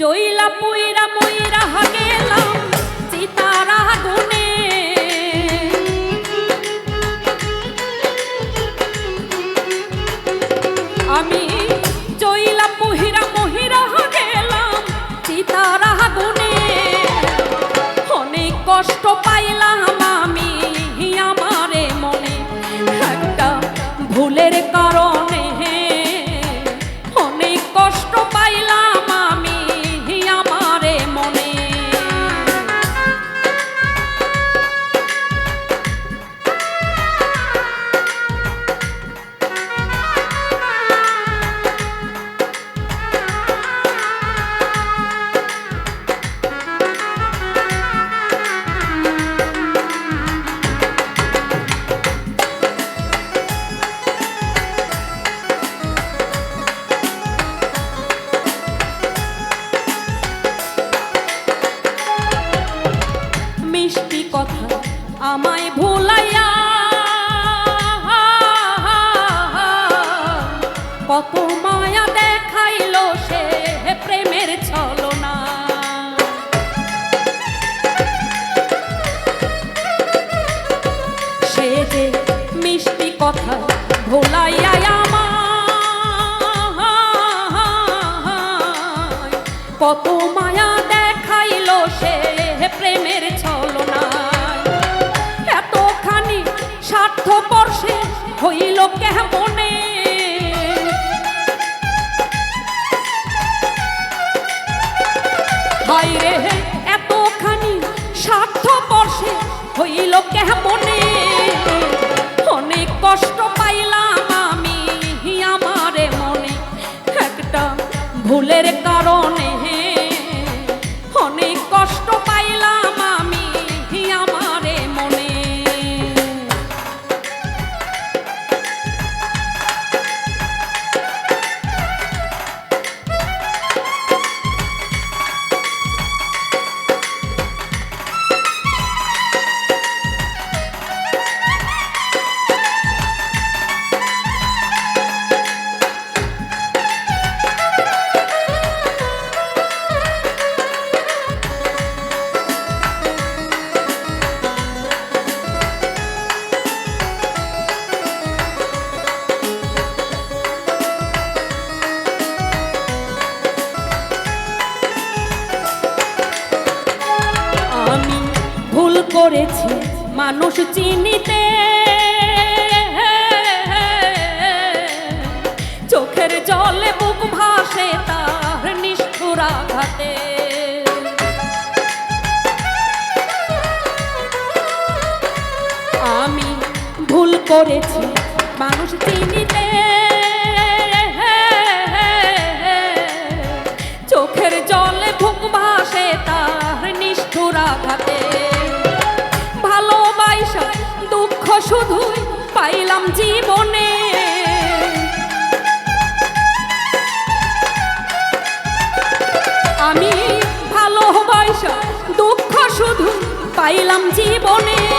জইলা পুইরা মুইরা গেলাম চিতারা গুনে আমি জইলা পুহিরা মহিরা গেলাম চিতারা গুনে অনেক কষ্ট পাইলাম আমি আমারে মনে। একটা ভুলের কারণে কত মায়া দেখাইলো সে প্রেমের ছলনা। সে যে মিষ্টি কথা ভোলাইয়া কত মায়া দেখাইলো সে প্রেমের ছলনায়। এতখানি স্বার্থ পর্ষে হইল কেমনে হইল কেমনে? অনেক কষ্ট পাইলাম আমি আমারে মনে। একটা ভুলের কারণে করেছি, মানুষ চিনিতে। চোখের জলে বুক ভাসে তার নিষ্ঠুর আঘাতে। আমি ভুল করেছি, মানুষ চিনিতে। চোখের জীবনে। আমি ভালোবাসা দুঃখ শুধু পাইলাম জীবনে।